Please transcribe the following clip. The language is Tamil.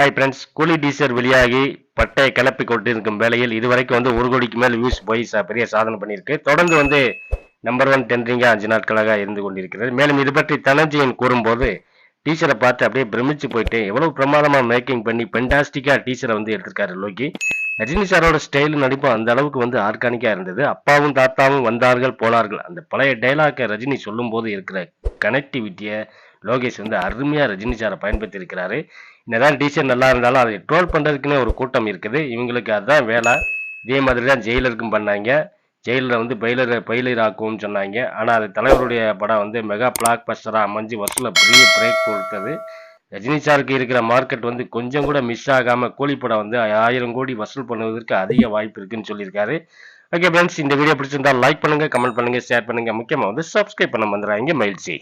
ஹாய் ஃப்ரெண்ட்ஸ் கூலி டீசர் வெளியாகி பட்டையை கிளப்பி கொண்டிருக்கும் வேலையில் இதுவரைக்கும் வந்து ஒரு கோடிக்கு மேல் வியூஸ் போய் சா- பெரிய சாதனை பண்ணியிருக்கு. தொடர்ந்து வந்து நம்பர் ஒன் டெண்டரிங்காக அஞ்சு நாட்களாக இருந்து கொண்டிருக்கிறது. மேலும் இது பற்றி தனஞ்சயன் கூறும்போது டீச்சரை பார்த்து அப்படியே பிரமிச்சு போயிட்டு எவ்வளவு பிரமாதமாக மேக்கிங் பண்ணி பெண்டாஸ்டிக்காக டீச்சரை வந்து எடுத்திருக்காரு லோகி. ரஜினி சாரோட ஸ்டைல் நடிப்பும் அந்த அளவுக்கு வந்து ஆர்கானிக்காக இருந்தது. அப்பாவும் தாத்தாவும் வந்தார்கள் போனார்கள். அந்த பழைய டைலாக்கை ரஜினி சொல்லும்போது இருக்கிற கனெக்டிவிட்டியை லோகேஷ் வந்து அருமையாக ரஜினி சாரை பயன்படுத்தியிருக்கிறாரு. என்னதான் டீச்சர் நல்லா இருந்தாலும் அதை ட்ரோல் பண்ணுறதுக்குன்னே ஒரு கூட்டம் இருக்குது. இவங்களுக்கு அதுதான் வேலை. இதே மாதிரி தான் ஜெயிலருக்கும் பண்ணாங்க. ஜெயிலில் வந்து பயிலர் பயிலர் ஆக்குவோம்னு சொன்னாங்க. ஆனால் அது தலைவருடைய படம் வந்து மெகா பிளாக் பஸ்டராக அமைஞ்சு வசூலில் பெரிய பிரேக் கொடுத்தது. ரஜினி சாருக்கு இருக்கிற மார்க்கெட் வந்து கொஞ்சம் கூட மிஸ் ஆகாமல் கூலி படம் வந்து ஆயிரம் கோடி வசூல் பண்ணுவதற்கு அதிக வாய்ப்பு இருக்குன்னு சொல்லியிருக்காரு. ஓகே ஃப்ரெண்ட்ஸ் இந்த வீடியோ பிடிச்சிருந்தா லைக் பண்ணுங்க கமெண்ட் பண்ணுங்க ஷேர் பண்ணுங்க. முக்கியமாக வந்து சப்ஸ்கிரைப் பண்ண வந்துடுறாங்க மகிழ்ச்சி.